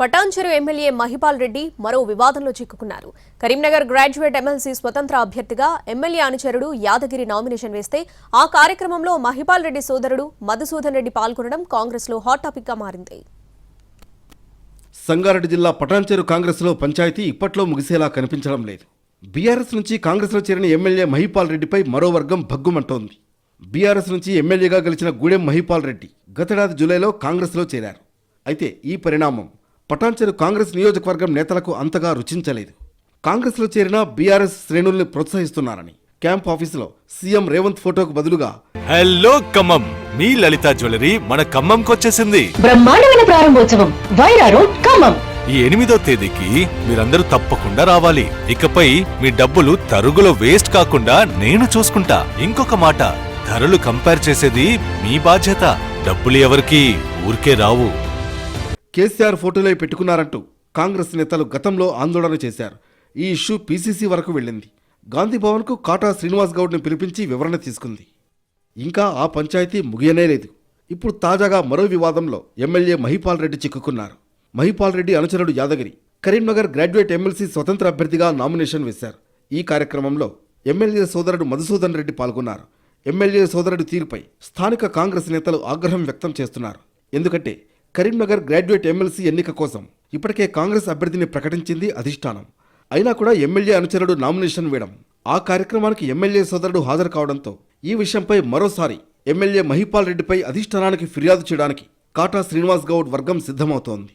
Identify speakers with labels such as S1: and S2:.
S1: Patancheru MLA Mahipal Reddy మరో వివాదంలో చిక్కుకున్నారు. Karimnagar graduate MLC స్వతంత్ర అభ్యర్థిగా ఎమ్మెల్యే అనుచరుడు యాదగిరి నామినేషన్ వేస్తే ఆ కార్యక్రమంలో మహిపాల్ రెడ్డి సోదరుడు మధుసూదన్ రెడ్డి పాల్గొనడం కాంగ్రెస్లో హాట్ టాపిక్గా మారింది.
S2: సంగారెడ్డి జిల్లా పటాన్చెరు కాంగ్రెస్లో పంచాయతీ ఇప్పట్లో ముగిసేలా కనిపించడం లేదు. బీఆర్ఎస్ నుంచి కాంగ్రెస్లో చేరిన ఎమ్మెల్యే మహిపాల్ రెడ్డిపై మరో వర్గం భగ్గుమంటోంది. బీఆర్ఎస్ నుంచి ఎమ్మెల్యేగా గెలిచిన గూడెం మహిపాల్ రెడ్డి గతేడాది జూలైలో కాంగ్రెస్లో చేరారు. అయితే ఈ పరిణామం పటాన్చెరు కాంగ్రెస్ నియోజకవర్గం నేతలకు అంతగా రుచించలేదు. కాంగ్రెస్లో చేరిన బీఆర్ఎస్ శ్రేణుల్ని ప్రోత్సహిస్తున్నారని క్యాంప్ ఆఫీసులో సీఎం రేవంత్ ఫోటోకు బదులుగా
S3: హలో ఖమ్మం. మీ లలిత జ్యువెలరీ మన ఖమ్మంకొచ్చేసింది
S4: బ్రహ్మాండమైన ప్రారంభోత్సవం. వైరా రోడ్ ఖమ్మం.
S3: ఈ ఎనిమిదో తేదీకి మీరందరూ తప్పకుండా రావాలి. ఇకపై మీ డబ్బులు తరుగులో వేస్ట్ కాకుండా నేను చూసుకుంటా. ఇంకొక మాట ధరలు కంపేర్ చేసేది మీ బాధ్యత. డబ్బులు ఎవరికి? ఊరికే రావు.
S2: కేసీఆర్ ఫోటోలే పెట్టుకున్నారంటూ కాంగ్రెస్ నేతలు గతంలో ఆందోళన చేశారు. ఈ ఇష్యూ పీసీసీ వరకు వెళ్ళింది. గాంధీ భవన్కు కాటా శ్రీనివాస్ గౌడ్ని పిలిపించి వివరణ తీసుకుంది. ఇంకా ఆ పంచాయతీ ముగియనే లేదు. ఇప్పుడు తాజాగా మరో వివాదంలో ఎమ్మెల్యే మహిపాల్ రెడ్డి చిక్కుకున్నారు. మహిపాల్ రెడ్డి అనుచరుడు యాదగిరి కరీంనగర్ గ్రాడ్యుయేట్ ఎమ్మెల్సీ స్వతంత్ర అభ్యర్థిగా నామినేషన్ వేశారు. ఈ కార్యక్రమంలో ఎమ్మెల్యే సోదరుడు మధుసూదన్ రెడ్డి పాల్గొన్నారు. ఎమ్మెల్యే సోదరుడి తీరుపై స్థానిక కాంగ్రెస్ నేతలు ఆగ్రహం వ్యక్తం చేస్తున్నారు. ఎందుకంటే కరీంనగర్ గ్రాడ్యుయేట్ ఎమ్మెల్సీ ఎన్నిక కోసం ఇప్పటికే కాంగ్రెస్ అభ్యర్థిని ప్రకటించింది అధిష్టానం. అయినా కూడా ఎమ్మెల్యే అనుచరుడు నామినేషన్ వేయడం ఆ కార్యక్రమానికి ఎమ్మెల్యే సోదరుడు హాజరు కావడంతో ఈ విషయంపై మరోసారి ఎమ్మెల్యే మహిపాల్ రెడ్డిపై అధిష్టానానికి ఫిర్యాదు చేయడానికి కాటా శ్రీనివాస్ గౌడ్ వర్గం సిద్ధమవుతోంది.